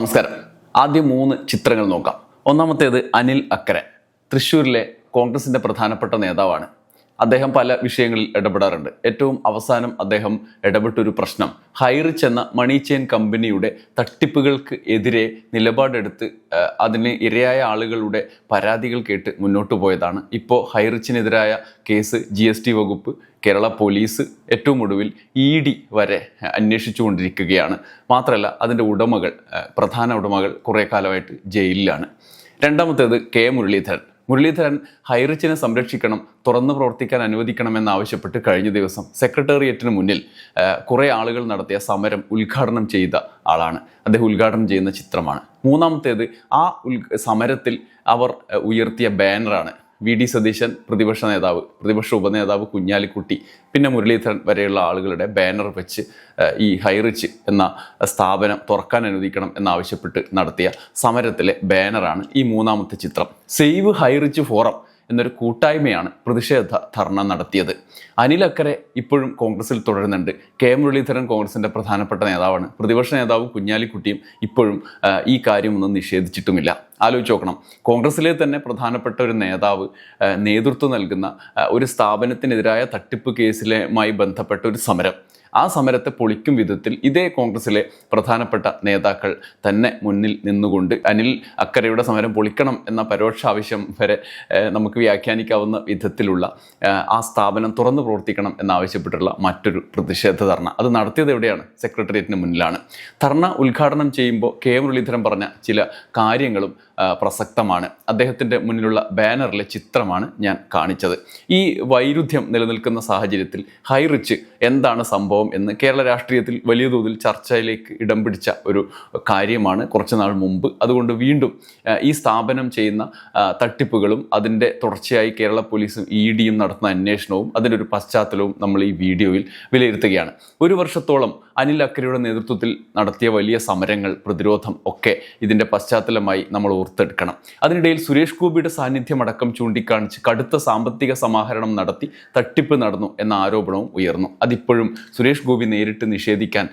നമസ്കാരം. ആദ്യം മൂന്ന് ചിത്രങ്ങൾ നോക്കാം. ഒന്നാമത്തേത് അനിൽ അക്കരെ. തൃശ്ശൂരിലെ കോൺഗ്രസിന്റെ പ്രധാനപ്പെട്ട നേതാവാണ്. അദ്ദേഹം പല വിഷയങ്ങളിൽ ഇടപെടാറുണ്ട്. ഏറ്റവും അവസാനം അദ്ദേഹം ഇടപെട്ടൊരു പ്രശ്നം. ഹൈറിച്ച് എന്ന മണി ചെയിൻ കമ്പനിയുടെ തട്ടിപ്പുകൾക്ക് എതിരെ നിലപാടെടുത്ത് അതിന് ഇരയായ ആളുകളുടെ പരാതികൾ കേട്ട് മുന്നോട്ട് പോയതാണ്. ഇപ്പോൾ ഹൈറിച്ചിനെതിരായ കേസ് ജി വകുപ്പ് കേരള പോലീസ് ഏറ്റവും ഒടുവിൽ ഇ ഡി വരെ അന്വേഷിച്ചുകൊണ്ടിരിക്കുകയാണ്. മാത്രമല്ല അതിന്റെ ഉടമകൾ പ്രധാന ഉടമകൾ കുറേ കാലമായിട്ട് ജയിലിലാണ്. രണ്ടാമത്തേത് കെ മുരളീധരൻ. മുരളീധരൻ ഹൈറിച്ചിനെ സംരക്ഷിക്കണം തുറന്നു പ്രവർത്തിക്കാൻ അനുവദിക്കണമെന്നാവശ്യപ്പെട്ട് കഴിഞ്ഞ ദിവസം സെക്രട്ടേറിയറ്റിന് മുന്നിൽ കുറേ ആളുകൾ നടത്തിയ സമരം ഉദ്ഘാടനം ചെയ്ത ആളാണ്. അദ്ദേഹം ഉദ്ഘാടനം ചെയ്യുന്ന ചിത്രമാണ്. മൂന്നാമത്തേത് ആ സമരത്തിൽ അവർ ഉയർത്തിയ ബാനറാണ് വി ഡി സതീശൻ പ്രതിപക്ഷ നേതാവ് പ്രതിപക്ഷ ഉപനേതാവ് കുഞ്ഞാലിക്കുട്ടി പിന്നെ മുരളീധരൻ വരെയുള്ള ആളുകളുടെ ബാനർ വെച്ച് ഈ ഹൈറിച്ച് എന്ന സ്ഥാപനം തുറക്കാൻ അനുവദിക്കണം എന്നാവശ്യപ്പെട്ട് നടത്തിയ സമരത്തിലെ ബാനറാണ് ഈ മൂന്നാമത്തെ ചിത്രം. സേവ് ഹൈറിച്ച് ഫോറം എന്നൊരു കൂട്ടായ്മയാണ് പ്രതിഷേധ ധർണ നടത്തിയത്. അനിൽ അക്കരെ ഇപ്പോഴും കോൺഗ്രസിൽ തുടരുന്നുണ്ട്. കെ മുരളീധരൻ കോൺഗ്രസിന്റെ പ്രധാനപ്പെട്ട നേതാവാണ്. പ്രതിപക്ഷ നേതാവ് കുഞ്ഞാലിക്കുട്ടിയും ഇപ്പോഴും ഈ കാര്യമൊന്നും നിഷേധിച്ചിട്ടുമില്ല. ആലോചിച്ച് നോക്കണം. കോൺഗ്രസിലെ തന്നെ പ്രധാനപ്പെട്ട ഒരു നേതാവ് നേതൃത്വം നൽകുന്ന ഒരു സ്ഥാപനത്തിനെതിരായ തട്ടിപ്പ് കേസിലുമായി ബന്ധപ്പെട്ട ഒരു സമരം. ആ സമരത്തെ പൊളിക്കും വിധത്തിൽ ഇതേ കോൺഗ്രസിലെ പ്രധാനപ്പെട്ട നേതാക്കൾ തന്നെ മുന്നിൽ നിന്നുകൊണ്ട് അനിൽ അക്കരയുടെ സമരം പൊളിക്കണം എന്ന പരോക്ഷ ആവശ്യം വരെ നമുക്ക് വ്യാഖ്യാനിക്കാവുന്ന വിധത്തിലുള്ള ആ സ്ഥാപനം തുറന്നു പ്രവർത്തിക്കണം എന്നാവശ്യപ്പെട്ടുള്ള മറ്റൊരു പ്രതിഷേധ ധർണ. അത് നടത്തിയത് എവിടെയാണ്? സെക്രട്ടേറിയറ്റിന് മുന്നിലാണ്. ധർണ ഉദ്ഘാടനം ചെയ്യുമ്പോൾ കെ മുരളീധരൻ പറഞ്ഞ ചില കാര്യങ്ങളും പ്രസക്തമാണ്. അദ്ദേഹത്തിന്റെ മുന്നിലുള്ള ബാനറിലെ ചിത്രമാണ് ഞാൻ കാണിച്ചത്. ഈ വൈരുദ്ധ്യം നിലനിൽക്കുന്ന സാഹചര്യത്തിൽ ഹൈറിച്ച് എന്താണ് സംഭവം എന്ന് കേരള രാഷ്ട്രീയത്തിൽ വലിയ തോതിൽ ചർച്ചയിലേക്ക് ഇടം പിടിച്ച ഒരു കാര്യമാണ് കുറച്ച് നാൾ മുമ്പ്. അതുകൊണ്ട് വീണ്ടും ഈ സ്ഥാപനം ചെയ്യുന്ന തട്ടിപ്പുകളും അതിന്റെ തുടർച്ചയായി കേരള പോലീസും ഇ ഡിയും നടത്തുന്ന അന്വേഷണവും അതിന്റെ ഒരു പശ്ചാത്തലവും നമ്മൾ ഈ വീഡിയോയിൽ വിലയിരുത്തുകയാണ്. ഒരു വർഷത്തോളം അനിൽ അക്കരയുടെ നേതൃത്വത്തിൽ നടത്തിയ വലിയ സമരങ്ങൾ പ്രതിരോധം ഒക്കെ ഇതിന്റെ പശ്ചാത്തലമായി നമ്മൾ ഓർത്തെടുക്കണം അതിനിടയിൽ സുരേഷ് ഗോപിയുടെ സാന്നിധ്യം സാന്നിധ്യമടക്കം ചൂണ്ടിക്കാണിച്ച് കടുത്ത സാമ്പത്തിക സമാഹരണം നടത്തി തട്ടിപ്പ് നടന്നു എന്ന ആരോപണവും ഉയർന്നു. അതിപ്പോഴും സുരേഷ് ഗോപി നേരിട്ട് നിഷേധിക്കാൻ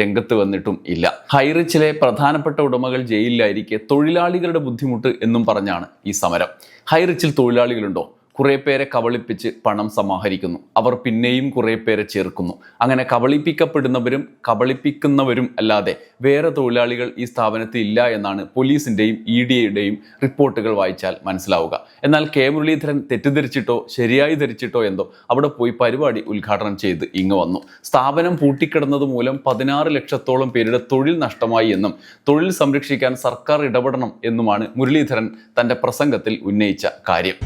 രംഗത്ത് വന്നിട്ടും ഇല്ല. ഹൈറിച്ചിലെ പ്രധാനപ്പെട്ട ഉടമകൾ ജയിലിലായിരിക്കെ തൊഴിലാളികളുടെ ബുദ്ധിമുട്ട് എന്നും പറഞ്ഞാണ് ഈ സമരം. ഹൈറിച്ചിൽ തൊഴിലാളികളുണ്ടോ? കുറേ പേരെ കബളിപ്പിച്ച് പണം സമാഹരിക്കുന്നു. അവർ പിന്നെയും കുറേ പേരെ ചേർക്കുന്നു. അങ്ങനെ കബളിപ്പിക്കപ്പെടുന്നവരും കബളിപ്പിക്കുന്നവരും അല്ലാതെ വേറെ തൊഴിലാളികൾ ഈ സ്ഥാപനത്തിൽ ഇല്ല എന്നാണ് പോലീസിന്റെയും ഇ ഡി എയുടെയും റിപ്പോർട്ടുകൾ വായിച്ചാൽ മനസ്സിലാവുക. എന്നാൽ കെ മുരളീധരൻ തെറ്റിദ്ധരിച്ചിട്ടോ ശരിയായി ധരിച്ചിട്ടോ എന്തോ അവിടെ പോയി പരിപാടി ഉദ്ഘാടനം ചെയ്ത് ഇങ്ങ് വന്നു. സ്ഥാപനം പൂട്ടിക്കിടന്നത് മൂലം പതിനാറ് ലക്ഷത്തോളം പേരുടെ തൊഴിൽ നഷ്ടമായി എന്നും തൊഴിൽ സംരക്ഷിക്കാൻ സർക്കാർ ഇടപെടണം എന്നുമാണ് മുരളീധരൻ തന്റെ പ്രസംഗത്തിൽ ഉന്നയിച്ച കാര്യം.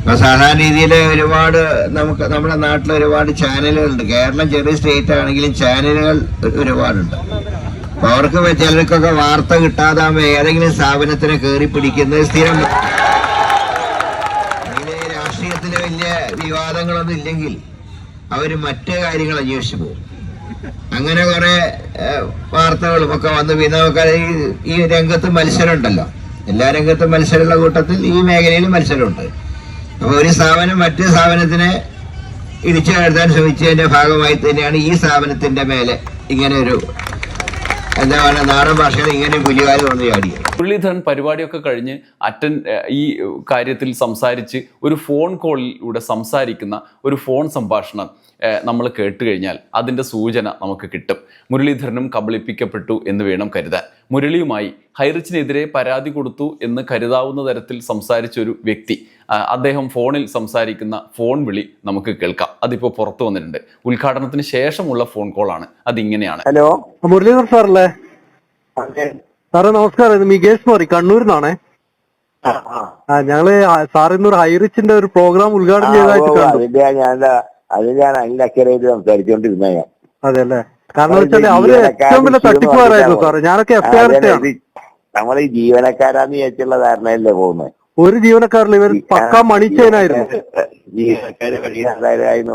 രീതിയിൽ ഒരുപാട് നമുക്ക് നമ്മുടെ നാട്ടിൽ ഒരുപാട് ചാനലുകളുണ്ട്. കേരളം ചെറിയ സ്റ്റേറ്റ് ആണെങ്കിലും ചാനലുകൾ ഒരു- ഒരുപാടുണ്ട്. അപ്പൊ അവർക്ക് ചിലർക്കൊക്കെ വാർത്ത കിട്ടാതാകുമ്പോ ഏതെങ്കിലും സ്ഥാപനത്തിനെ കയറി പിടിക്കുന്നത് സ്ഥിരം അതിന് രാഷ്ട്രീയത്തിൽ വലിയ വിവാദങ്ങളൊന്നും ഇല്ലെങ്കിൽ അവർ മറ്റു കാര്യങ്ങൾ അന്വേഷിച്ചു പോകും. അങ്ങനെ കുറെ വാർത്തകളും ഒക്കെ വന്ന് പിന്നെ നമുക്ക് ഈ രംഗത്ത് മത്സരം ഉണ്ടല്ലോ എല്ലാ രംഗത്തും മത്സരമുള്ള കൂട്ടത്തിൽ ഈ മേഖലയിൽ മത്സരമുണ്ട്. അപ്പൊ ഒരു സ്ഥാപനം മറ്റു സ്ഥാപനത്തിനെ ഇടിച്ചു കയറ്റാൻ ശ്രമിച്ചതിന്റെ ഭാഗമായി തന്നെയാണ് ഈ സ്ഥാപനത്തിന്റെ മേലെ ഇങ്ങനെ ഒരു എന്താ പറയുക നാടൻ ഭാഷയിൽ ഇങ്ങനെ പുലിവാൽ വന്ന് ചാടിയത്. മുരളീധരൻ പരിപാടിയൊക്കെ കഴിഞ്ഞ് അറ്റൻ ഈ കാര്യത്തിൽ സംസാരിച്ച് ഒരു ഫോൺ കോളിലൂടെ സംസാരിക്കുന്ന ഒരു ഫോൺ സംഭാഷണം നമ്മൾ കേട്ട് കഴിഞ്ഞാൽ അതിന്റെ സൂചന നമുക്ക് കിട്ടും. മുരളീധരനും കബളിപ്പിക്കപ്പെട്ടു എന്ന് വേണം കരുതാൻ. മുരളിയുമായി ഹൈറിച്ചിനെതിരെ പരാതി കൊടുത്തു എന്ന് കരുതാവുന്ന തരത്തിൽ സംസാരിച്ച ഒരു വ്യക്തി അദ്ദേഹം ഫോണിൽ സംസാരിക്കുന്ന ഫോൺ വിളി നമുക്ക് കേൾക്കാം. അതിപ്പോ പുറത്തു വന്നിട്ടുണ്ട്. ഉദ്ഘാടനത്തിന് ശേഷമുള്ള ഫോൺ കോൾ കോളാണ് അതിങ്ങനെയാണ്. ഹലോ മുരളീധർ സാറല്ലേ? സാറേ നമസ്കാരം. ഇത് മികേഷ് മോറി കണ്ണൂരിൽ നിന്നാണേ ആ. ഞങ്ങൾ സാർ ഇന്നൊരു ഹൈറിച്ചിന്റെ ഒരു പ്രോഗ്രാം ഉദ്ഘാടനം ചെയ്തായിട്ട് കണ്ടു. ഞാൻ അത് സംസാരിച്ചോണ്ടിരുന്ന ഞാൻ. അതെ അല്ലേ കാരണം വെച്ചാൽ അവർ ഏറ്റവും വലിയ തട്ടിപ്പുകാരായിരുന്നു സാറേ. ഞാനൊക്കെ എഫ് ഐ ആർ ഇട്ടാണ് നമ്മൾ ഈ ജീവനക്കാരാന്ന് വിചാരിച്ചുള്ള ധാരണയല്ലേ പോകുന്നത് ഒരു ജീവനക്കാരിൽ ഇവർ പക്ക മണിച്ചേനായിരുന്നു. ജീവനക്കാര്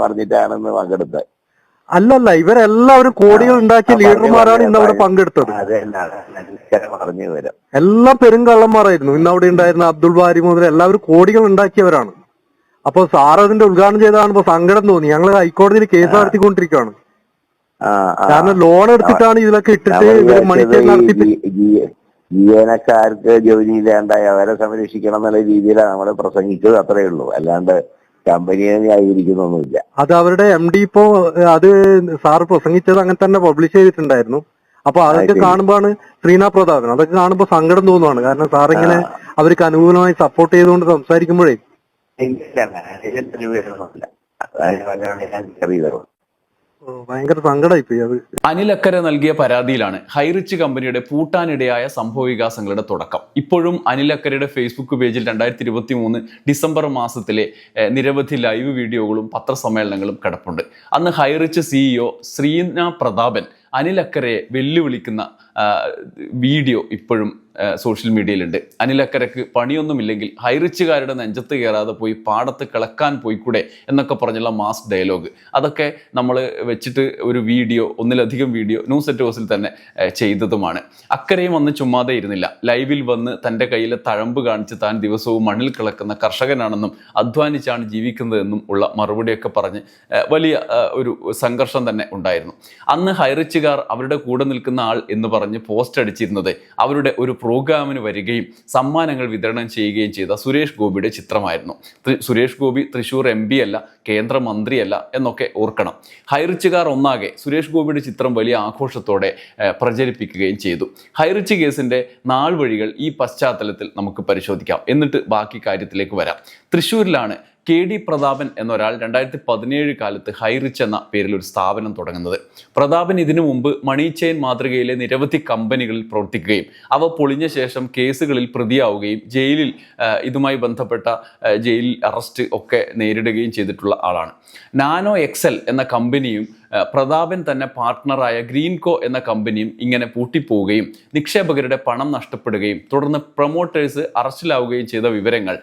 പറഞ്ഞിട്ടാണെന്ന് പങ്കെടുത്തത്. അല്ലല്ല ഇവരെല്ലാവരും കോടികൾ ഉണ്ടാക്കിയ ലീഡർമാരാണ് ഇന്ന് അവിടെ പങ്കെടുത്തത്. പറഞ്ഞു വരും എല്ലാം പെരുങ്കള്ളന്മാരായിരുന്നു ഇന്ന് അവിടെ ഉണ്ടായിരുന്ന അബ്ദുൾ ബാരി മുതൽ എല്ലാവരും കോടികൾ ഉണ്ടാക്കിയവരാണ്. അപ്പൊ സാർ അതിന്റെ ഉദ്ഘാടനം ചെയ്താണിപ്പോ സങ്കടം തോന്നി. ഞങ്ങൾ ഹൈക്കോടതിയിൽ കേസ് നടത്തിക്കൊണ്ടിരിക്കുകയാണ്. കാരണം ലോൺ എടുത്തിട്ടാണ് ഇതിലൊക്കെ ഇട്ടിട്ട് ഇവർ മണിച്ചേരി ജീവനക്കാർക്ക് ജോലി ഇല്ലാണ്ടായി അവരെ സംരക്ഷിക്കണം എന്നുള്ള രീതിയിലാണ് നമ്മൾ പ്രസംഗിച്ചത് അത്രയേ ഉള്ളൂ. അല്ലാണ്ട് കമ്പനിയെ ന്യായീകരിക്കുന്നൊന്നുമില്ല. അത് അവരുടെ എം ഡി ഇപ്പോ അത് സാർ പ്രസംഗിച്ചത് അങ്ങനെ തന്നെ പബ്ലിഷ് ചെയ്തിട്ടുണ്ടായിരുന്നു. അപ്പൊ അതൊക്കെ. കാണുമ്പോഴാണ് ശ്രീനാഥ് പ്രതാപൻ. അതൊക്കെ കാണുമ്പോൾ സങ്കടം തോന്നുവാണ്. കാരണം സാർ സാറിങ്ങനെ അവർക്ക് അനുകൂലമായി സപ്പോർട്ട് ചെയ്തുകൊണ്ട് സംസാരിക്കുമ്പോഴേ. ഭയങ്കര സങ്കടമായി പോയി അത്. അനിലക്കര നൽകിയ പരാതിയിലാണ് ഹൈറിച്ച് കമ്പനിയുടെ പൂട്ടാനിടയായ സംഭവ വികാസങ്ങളുടെ തുടക്കം. ഇപ്പോഴും അനിലക്കരയുടെ ഫേസ്ബുക്ക് പേജിൽ രണ്ടായിരത്തി ഇരുപത്തി മൂന്ന് ഡിസംബർ മാസത്തിലെ നിരവധി ലൈവ് വീഡിയോകളും പത്രസമ്മേളനങ്ങളും കിടപ്പുണ്ട്. അന്ന് ഹൈറിച്ച് സിഇഒ ശ്രീന പ്രതാപൻ അനിലക്കരയെ വെല്ലുവിളിക്കുന്ന വീഡിയോ ഇപ്പോഴും സോഷ്യൽ മീഡിയയിലുണ്ട് അനിലക്കരക്ക് പണിയൊന്നുമില്ലെങ്കിൽ ഹൈറിച്ചുകാരുടെ നെഞ്ചത്ത് കയറാതെ പോയി പാടത്ത് കിളക്കാൻ പോയിക്കൂടെ എന്നൊക്കെ പറഞ്ഞുള്ള മാസ് ഡയലോഗ് അതൊക്കെ നമ്മൾ വെച്ചിട്ട് ഒരു വീഡിയോ ഒന്നിലധികം വീഡിയോ ന്യൂസ് സെറ്റ് ഹൗസിൽ തന്നെ ചെയ്തതുമാണ്. അക്കരയും വന്ന് ചുമ്മാതെ ഇരുന്നില്ല. ലൈവിൽ വന്ന് തന്റെ കയ്യിലെ തഴമ്പ് കാണിച്ച് താൻ ദിവസവും മണ്ണിൽ കിളക്കുന്ന കർഷകനാണെന്നും അധ്വാനിച്ചാണ് ജീവിക്കുന്നതെന്നും ഉള്ള മറുപടിയൊക്കെ പറഞ്ഞ് വലിയ ഒരു സംഘർഷം തന്നെ ഉണ്ടായിരുന്നു. അന്ന് ഹൈറിച്ചുകാർ അവരുടെ കൂടെ നിൽക്കുന്ന ആൾ എന്ന് പറഞ്ഞ് പോസ്റ്റ് അടിച്ചിരുന്നത്. അവരുടെ ഒരു പ്രോഗ്രാമിന് വരികയും സമ്മാനങ്ങൾ വിതരണം ചെയ്യുകയും ചെയ്ത സുരേഷ് ഗോപിയുടെ ചിത്രമായിരുന്നു. സുരേഷ് ഗോപി തൃശൂർ എം പി അല്ല കേന്ദ്രമന്ത്രിയല്ല എന്നൊക്കെ ഓർക്കണം. ഹൈറിച്ചുകാർ ഒന്നാകെ സുരേഷ് ഗോപിയുടെ ചിത്രം വലിയ ആഘോഷത്തോടെ പ്രചരിപ്പിക്കുകയും ചെയ്തു. ഹൈറിച്ച് കേസിന്റെ നാൾ വഴികൾ ഈ പശ്ചാത്തലത്തിൽ നമുക്ക് പരിശോധിക്കാം. എന്നിട്ട് ബാക്കി കാര്യത്തിലേക്ക് വരാം. തൃശ്ശൂരിലാണ് കെ ഡി പ്രതാപൻ എന്നൊരാൾ രണ്ടായിരത്തി പതിനേഴ് കാലത്ത് ഹൈറിച്ച് എന്ന പേരിൽ ഒരു സ്ഥാപനം തുടങ്ങുന്നത്. പ്രതാപൻ ഇതിനു മുമ്പ് മണി ചെയിൻ മാതൃകയിലെ നിരവധി കമ്പനികളിൽ പ്രവർത്തിക്കുകയും അവ പൊളിഞ്ഞ ശേഷം കേസുകളിൽ പ്രതിയാവുകയും ജയിലിൽ ഇതുമായി ബന്ധപ്പെട്ട ജയിൽ അറസ്റ്റ് ഒക്കെ നേരിടുകയും ചെയ്തിട്ടുള്ള ആളാണ്. നാനോ എക്സൽ എന്ന കമ്പനിയും പ്രതാപൻ തന്നെ പാർട്ട്ണറായ ഗ്രീൻകോ എന്ന കമ്പനിയും ഇങ്ങനെ പൂട്ടിപ്പോവുകയും നിക്ഷേപകരുടെ പണം നഷ്ടപ്പെടുകയും തുടർന്ന് പ്രൊമോട്ടേഴ്സ് അറസ്റ്റിലാവുകയും ചെയ്ത വിവരങ്ങൾ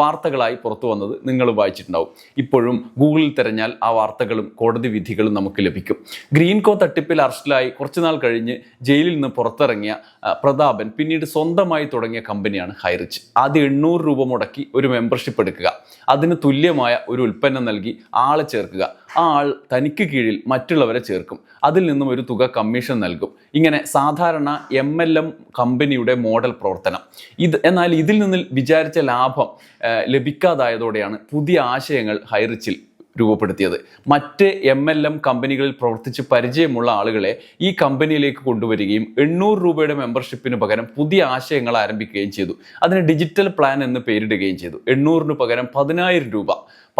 വാർത്തകളായി പുറത്തു വന്നത് നിങ്ങൾ വായിച്ചിട്ടുണ്ടാവും. ഇപ്പോഴും ഗൂഗിളിൽ തിരഞ്ഞാൽ ആ വാർത്തകളും കോടതി വിധികളും നമുക്ക് ലഭിക്കും. ഗ്രീൻകോ തട്ടിപ്പിൽ അറസ്റ്റിലായി കുറച്ചുനാൾ കഴിഞ്ഞ് ജയിലിൽ നിന്ന് പുറത്തിറങ്ങിയ പ്രതാപൻ പിന്നീട് സ്വന്തമായി തുടങ്ങിയ കമ്പനിയാണ് ഹൈറിച്ച്. ആദ്യം എണ്ണൂറ് രൂപ മുടക്കി ഒരു മെമ്പർഷിപ്പ് എടുക്കുക. അതിന് തുല്യമായ ഒരു ഉൽപ്പന്നം നൽകി ആളെ ചേർക്കുക. ആ ആൾ തനിക്ക് കീഴിൽ മറ്റുള്ളവരെ ചേർക്കും. അതിൽ നിന്നും ഒരു തുക കമ്മീഷൻ നൽകും. ഇങ്ങനെ സാധാരണ എം എൽ എം കമ്പനിയുടെ മോഡൽ പ്രവർത്തനം. ഇത് എന്നാൽ ഇതിൽ നിന്ന് വിചാരിച്ച ലാഭം ലഭിക്കാതായതോടെയാണ് പുതിയ ആശയങ്ങൾ ഹൈറിച്ചിൽ രൂപപ്പെടുത്തിയത്. മറ്റ് എം എൽ എം കമ്പനികളിൽ പ്രവർത്തിച്ച് പരിചയമുള്ള ആളുകളെ ഈ കമ്പനിയിലേക്ക് കൊണ്ടുവരികയും എണ്ണൂറ് രൂപയുടെ മെമ്പർഷിപ്പിന് പകരം പുതിയ ആശയങ്ങൾ ആരംഭിക്കുകയും ചെയ്തു. അതിന് ഡിജിറ്റൽ പ്ലാൻ എന്ന് പേരിടുകയും ചെയ്തു. എണ്ണൂറിന് പകരം പതിനായിരം രൂപ.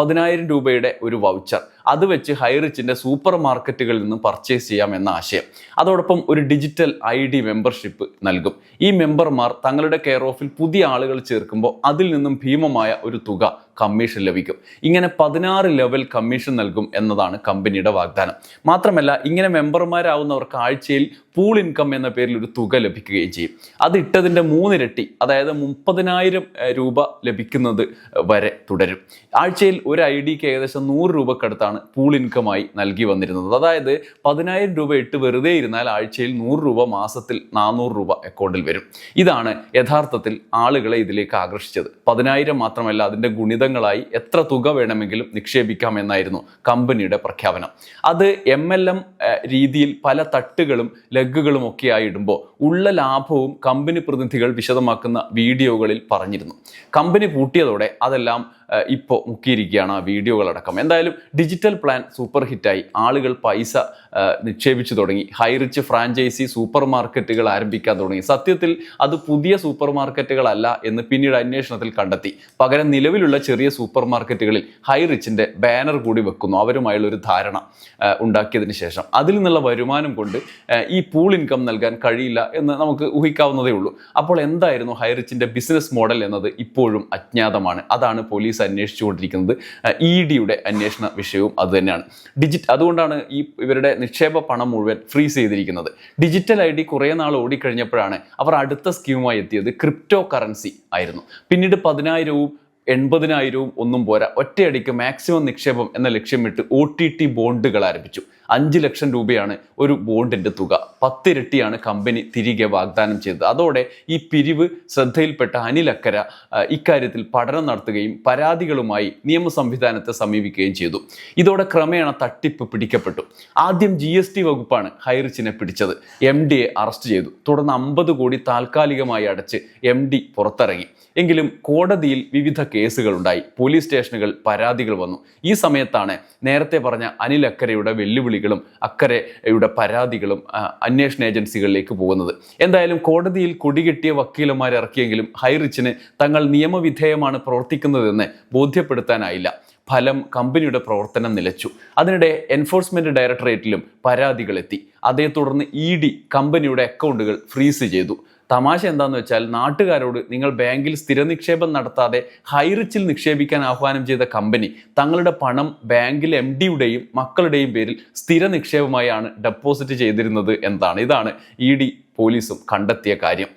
പതിനായിരം രൂപയുടെ ഒരു വൗച്ചർ അത് വെച്ച് ഹൈറിച്ചിന്റെ സൂപ്പർ മാർക്കറ്റുകളിൽ നിന്ന് പർച്ചേസ് ചെയ്യാം എന്ന ആശയം. അതോടൊപ്പം ഒരു ഡിജിറ്റൽ ഐ ഡി മെമ്പർഷിപ്പ് നൽകും. ഈ മെമ്പർമാർ തങ്ങളുടെ കെയർ ഓഫിൽ പുതിയ ആളുകൾ ചേർക്കുമ്പോൾ അതിൽ നിന്നും ഭീമമായ ഒരു തുക കമ്മീഷൻ ലഭിക്കും. ഇങ്ങനെ പതിനാറ് ലെവൽ കമ്മീഷൻ നൽകും എന്നതാണ് കമ്പനിയുടെ വാഗ്ദാനം. മാത്രമല്ല ഇങ്ങനെ മെമ്പർമാരാവുന്നവർക്ക് ആഴ്ചയിൽ പൂൾ ഇൻകം എന്ന പേരിൽ ഒരു തുക ലഭിക്കുകയും ചെയ്യും. അത് ഇട്ടതിന്റെ മൂന്നിരട്ടി അതായത് മുപ്പതിനായിരം രൂപ ലഭിക്കുന്നത് വരെ തുടരും. ആഴ്ചയിൽ ഒരു ഐ ഡിക്ക് ഏകദേശം നൂറ് രൂപക്കടുത്താണ് പൂൾ ഇൻകമായി നൽകി വന്നിരുന്നത്. അതായത് പതിനായിരം രൂപ ഇട്ട് വെറുതെ ഇരുന്നാൽ ആഴ്ചയിൽ നൂറ് രൂപ മാസത്തിൽ നാനൂറ് രൂപ അക്കൗണ്ടിൽ വരും. ഇതാണ് യഥാർത്ഥത്തിൽ ആളുകളെ ഇതിലേക്ക് ആകർഷിച്ചത്. പതിനായിരം മാത്രമല്ല അതിന്റെ ഗുണിതങ്ങളായി എത്ര തുക വേണമെങ്കിലും നിക്ഷേപിക്കാം എന്നായിരുന്നു കമ്പനിയുടെ പ്രഖ്യാപനം. അത് എം എൽ എം രീതിയിൽ പല തട്ടുകളും ലഗുകളും ഒക്കെ ആയിടുമ്പോൾ ഉള്ള ലാഭവും കമ്പനി പ്രതിനിധികൾ വിശദമാക്കുന്ന വീഡിയോകളിൽ പറഞ്ഞിരുന്നു. കമ്പനി പൂട്ടിയതോടെ അതെല്ലാം ഇപ്പോൾ മുക്കിയിരിക്കുകയാണ് ആ വീഡിയോകളടക്കം. എന്തായാലും ഡിജിറ്റൽ പ്ലാൻ സൂപ്പർ ഹിറ്റായി. ആളുകൾ പൈസ നിക്ഷേപിച്ചു തുടങ്ങി. ഹൈറിച്ച് ഫ്രാഞ്ചൈസി സൂപ്പർ മാർക്കറ്റുകൾ ആരംഭിക്കാൻ തുടങ്ങി. സത്യത്തിൽ അത് പുതിയ സൂപ്പർ മാർക്കറ്റുകളല്ല എന്ന് പിന്നീട് അന്വേഷണത്തിൽ കണ്ടെത്തി. പകരം നിലവിലുള്ള ചെറിയ സൂപ്പർ മാർക്കറ്റുകളിൽ ഹൈറിച്ചിന്റെ ബാനർ കൂടി വെക്കുന്നു. അവരുമായുള്ള ഒരു ധാരണ ഉണ്ടാക്കിയതിന് ശേഷം. അതിൽ നിന്നുള്ള വരുമാനം കൊണ്ട് ഈ പൂൾ ഇൻകം നൽകാൻ കഴിയില്ല എന്ന് നമുക്ക് ഊഹിക്കാവുന്നതേ ഉള്ളൂ. അപ്പോൾ എന്തായിരുന്നു ഹൈറിച്ചിന്റെ ബിസിനസ് മോഡൽ എന്നത് ഇപ്പോഴും അജ്ഞാതമാണ്. അതാണ് പോലീസ് അന്വേഷിച്ചുകൊണ്ടിരിക്കുന്നത് ഇ ഡിയുടെ അന്വേഷണ വിഷയവും അതുതന്നെയാണ് ഡിജിറ്റ് അതുകൊണ്ടാണ് ഈ ഇവരുടെ നിക്ഷേപ പണം മുഴുവൻ ഫ്രീസ് ചെയ്തിരിക്കുന്നത്. ഡിജിറ്റൽ ഐ ഡി കുറേ നാൾ ഓടിക്കഴിഞ്ഞപ്പോഴാണ് അവർ അടുത്ത സ്കീമുമായി എത്തിയത് ക്രിപ്റ്റോ കറൻസി ആയിരുന്നു. പിന്നീട് പതിനായിരവും എൺപതിനായിരവും ഒന്നും പോരാ ഒറ്റയടിക്ക് മാക്സിമം നിക്ഷേപം എന്ന ലക്ഷ്യമിട്ട് ഒ ടി ടി ബോണ്ടുകൾ ആരംഭിച്ചു. അഞ്ച് ലക്ഷം രൂപയാണ് ഒരു ബോണ്ടിന്റെ തുക. പത്തിരട്ടിയാണ് കമ്പനി തിരികെ വാഗ്ദാനം ചെയ്തത്. അതോടെ ഈ പിരിവ് ശ്രദ്ധയിൽപ്പെട്ട അനിൽ അക്കര ഇക്കാര്യത്തിൽ പഠനം നടത്തുകയും പരാതികളുമായി നിയമ സംവിധാനത്തെ സമീപിക്കുകയും ചെയ്തു. ഇതോടെ ക്രമേണ തട്ടിപ്പ് പിടിക്കപ്പെട്ടു. ആദ്യം ജി എസ് ടി വകുപ്പാണ് ഹൈറിച്ചിനെ പിടിച്ചത്. എം ഡിയെ അറസ്റ്റ് ചെയ്തു. തുടർന്ന് അമ്പത് കോടി താൽക്കാലികമായി അടച്ച് എം ഡി പുറത്തിറങ്ങി. എങ്കിലും കോടതിയിൽ വിവിധ കേസുകളുണ്ടായി. പോലീസ് സ്റ്റേഷനുകൾ പരാതികൾ വന്നു. ഈ സമയത്താണ് നേരത്തെ പറഞ്ഞ അനിൽ അക്കരയുടെ വെല്ലുവിളികളും അക്കരയുടെ പരാതികളും അന്വേഷണ ഏജൻസികളിലേക്ക് പോകുന്നത്. എന്തായാലും കോടതിയിൽ കൊടികെട്ടിയ വക്കീലന്മാർ ഇറക്കിയെങ്കിലും ഹൈറിച്ചിന് തങ്ങൾ നിയമവിധേയമാണ് പ്രവർത്തിക്കുന്നതെന്ന് ബോധ്യപ്പെടുത്താനായില്ല. ഫലം കമ്പനിയുടെ പ്രവർത്തനം നിലച്ചു. അതിനിടെ എൻഫോഴ്സ്മെന്റ് ഡയറക്ടറേറ്റിലും പരാതികളെത്തി. അതേ തുടർന്ന് ഇ ഡി കമ്പനിയുടെ അക്കൗണ്ടുകൾ ഫ്രീസ് ചെയ്തു. തമാശ എന്താന്ന് വെച്ചാൽ നാട്ടുകാരോട് നിങ്ങൾ ബാങ്കിൽ സ്ഥിര നിക്ഷേപം നടത്താതെ ഹൈറിച്ചിൽ നിക്ഷേപിക്കാൻ ആഹ്വാനം ചെയ്ത കമ്പനി തങ്ങളുടെ പണം ബാങ്കിൽ എം ഡിയുടെയും മക്കളുടെയും പേരിൽ സ്ഥിര നിക്ഷേപമായാണ് ഡെപ്പോസിറ്റ് ചെയ്തിരുന്നത് എന്നതാണ് ഇതാണ് ഇ ഡി പോലീസും കണ്ടെത്തിയ കാര്യം.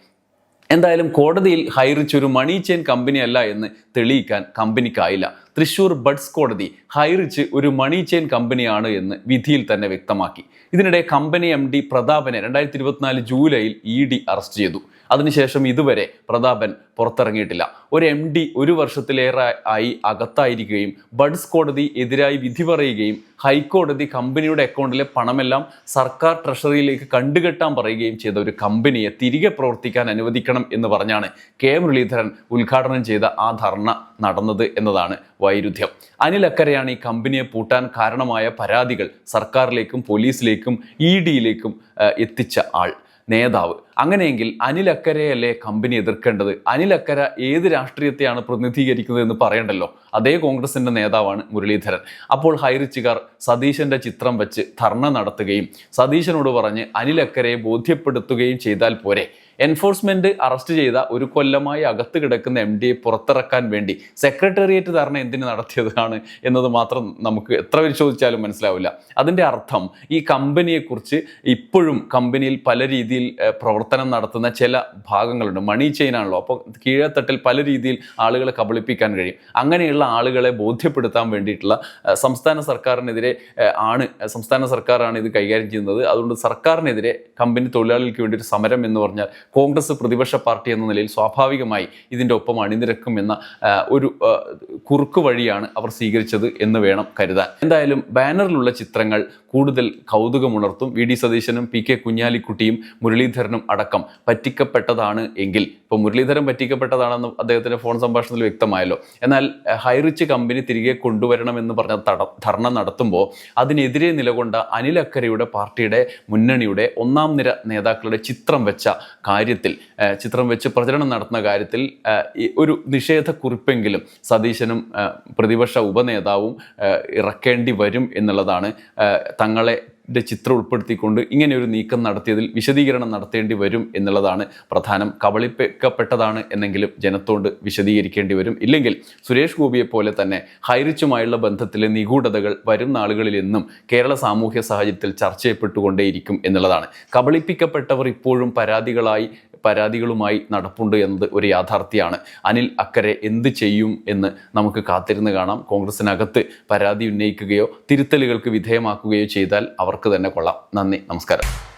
എന്തായാലും കോടതിയിൽ ഹൈറിച്ച് ഒരു മണി ചെയിൻ കമ്പനിയല്ല എന്ന് തെളിയിക്കാൻ കമ്പനിക്കായില്ല തൃശൂർ ബഡ്സ് കോടതി ഹൈറിച്ച് ഒരു മണി ചെയിൻ കമ്പനിയാണ് എന്ന് വിധിയിൽ തന്നെ വ്യക്തമാക്കി. ഇതിനിടെ കമ്പനി എം ഡി പ്രതാപനെ രണ്ടായിരത്തി ഇരുപത്തിനാല് ജൂലൈയിൽ ഇ ഡി അറസ്റ്റ് ചെയ്തു. അതിനുശേഷം ഇതുവരെ പ്രതാപൻ പുറത്തിറങ്ങിയിട്ടില്ല. ഒരു എം ഡി ഒരു വർഷത്തിലേറെ ആയി അകത്തായിരിക്കുകയും ബഡ്സ് കോടതി എതിരായി വിധി പറയുകയും ഹൈക്കോടതി കമ്പനിയുടെ അക്കൗണ്ടിലെ പണമെല്ലാം സർക്കാർ ട്രഷറിയിലേക്ക് കണ്ടുകെട്ടാൻ പറയുകയും ചെയ്ത ഒരു കമ്പനിയെ തിരികെ പ്രവർത്തിക്കാൻ അനുവദിക്കണം എന്ന് പറഞ്ഞാണ് കെ മുരളീധരൻ ഉദ്ഘാടനം ചെയ്ത ആ ധർണ നടന്നത് എന്നതാണ് വൈരുദ്ധ്യം. അനിൽ അക്കരയാണ് ഈ കമ്പനിയെ പൂട്ടാൻ കാരണമായ പരാതികൾ സർക്കാരിലേക്കും പോലീസിലേക്കും ഇ ഡിയിലേക്കും എത്തിച്ച ആൾ നേതാവ്. അങ്ങനെയെങ്കിൽ അനിൽ അക്കരയല്ലേ കമ്പനി എതിർക്കേണ്ടത്? അനിൽ അക്കര ഏത് രാഷ്ട്രീയത്തെയാണ് പ്രതിനിധീകരിക്കുന്നത് എന്ന് പറയണ്ടല്ലോ? അതേ കോൺഗ്രസിന്റെ നേതാവാണ് മുരളീധരൻ. അപ്പോൾ ഹൈറിച്ചുകാർ സതീശന്റെ ചിത്രം വെച്ച് ധർണ നടത്തുകയും സതീശനോട് പറഞ്ഞ് അനിൽ അക്കരയെ ബോധ്യപ്പെടുത്തുകയും ചെയ്താൽ പോരെ? എൻഫോഴ്സ്മെന്റ് അറസ്റ്റ് ചെയ്ത ഒരു കൊല്ലമായി അകത്ത് കിടക്കുന്ന എം ഡിയെ പുറത്തിറക്കാൻ വേണ്ടി സെക്രട്ടേറിയറ്റ് ധാരണ എന്തിന് നടത്തിയതാണ് എന്നത് മാത്രം നമുക്ക് എത്ര പരിശോധിച്ചാലും മനസ്സിലാവില്ല. അതിന്റെ അർത്ഥം ഈ കമ്പനിയെക്കുറിച്ച് ഇപ്പോഴും കമ്പനിയിൽ പല രീതിയിൽ പ്രവർത്തനം നടത്തുന്ന ചില ഭാഗങ്ങളുണ്ട്. മണി ചെയിൻ ആണല്ലോ. അപ്പോൾ കീഴത്തട്ടിൽ പല രീതിയിൽ ആളുകളെ കബളിപ്പിക്കാൻ കഴിയും. അങ്ങനെയുള്ള ആളുകളെ ബോധ്യപ്പെടുത്താൻ വേണ്ടിയിട്ടുള്ള സംസ്ഥാന സർക്കാരിനെതിരെ ആണ് സംസ്ഥാന സർക്കാരാണ് ഇത് കൈകാര്യം ചെയ്യുന്നത്. അതുകൊണ്ട് സർക്കാരിനെതിരെ കമ്പനി തൊഴിലാളികൾക്ക് വേണ്ടി ഒരു സമരം എന്ന് പറഞ്ഞാൽ കോൺഗ്രസ് പ്രതിപക്ഷ പാർട്ടി എന്ന നിലയിൽ സ്വാഭാവികമായി ഇതിന്റെ ഒപ്പം അണിനിരക്കും എന്ന ഒരു കുറുക്കു വഴിയാണ് അവർ സ്വീകരിച്ചത് എന്ന് വേണം കരുതാൻ. എന്തായാലും ബാനറിലുള്ള ചിത്രങ്ങൾ കൂടുതൽ കൗതുകമുണർത്തും. വി. ഡി. സതീശനും പി. കെ. കുഞ്ഞാലിക്കുട്ടിയും മുരളീധരനും അടക്കം പറ്റിക്കപ്പെട്ടതാണ് എങ്കിൽ ഇപ്പോൾ മുരളീധരൻ പറ്റിക്കപ്പെട്ടതാണെന്ന് അദ്ദേഹത്തിന്റെ ഫോൺ സംഭാഷണത്തിൽ വ്യക്തമായല്ലോ. എന്നാൽ ഹൈറിച്ച് കമ്പനി തിരികെ കൊണ്ടുവരണമെന്ന് പറഞ്ഞ ധർണ നടത്തുമ്പോൾ അതിനെതിരെ നിലകൊണ്ട അനിൽ അക്കരയുടെ പാർട്ടിയുടെ മുന്നണിയുടെ ഒന്നാം നിര നേതാക്കളുടെ ചിത്രം വെച്ച കാര്യത്തിൽ ചിത്രം വെച്ച് പ്രചരണം നടത്തുന്ന കാര്യത്തിൽ ഒരു നിഷേധക്കുറിപ്പെങ്കിലും സതീശനും പ്രതിപക്ഷ ഉപനേതാവും ഇറക്കേണ്ടി വരും എന്നുള്ളതാണ് തങ്ങളെ ന്റെ ചിത്രം ഉൾപ്പെടുത്തിക്കൊണ്ട് ഒരു നീക്കം നടത്തിയതിൽ വിശദീകരണം നടത്തേണ്ടി വരും എന്നുള്ളതാണ് പ്രധാനം. കബളിപ്പിക്കപ്പെട്ടതാണ് എന്നെങ്കിലും ജനത്തോട് വിശദീകരിക്കേണ്ടി വരും. ഇല്ലെങ്കിൽ സുരേഷ് ഗോപിയെ പോലെ തന്നെ ഹൈറിച്ചുമായുള്ള ബന്ധത്തിലെ നിഗൂഢതകൾ വരും നാളുകളിൽ എന്നും കേരള സാമൂഹ്യ സാഹചര്യത്തിൽ ചർച്ച ചെയ്യപ്പെട്ടുകൊണ്ടേയിരിക്കും എന്നുള്ളതാണ്. കബളിപ്പിക്കപ്പെട്ടവർ ഇപ്പോഴും പരാതികളായി പരാതികളുമായി നടപ്പുണ്ട് എന്നത് ഒരു യാഥാർത്ഥ്യമാണ്. അനിൽ അക്കരെ എന്ത് ചെയ്യും എന്ന് നമുക്ക് കാത്തിരുന്ന് കാണാം. കോൺഗ്രസിനകത്ത് പരാതി ഉന്നയിക്കുകയോ തിരുത്തലുകൾക്ക് വിധേയമാക്കുകയോ ചെയ്താൽ അവർക്ക് തന്നെ കൊള്ളാം. നന്ദി നമസ്കാരം.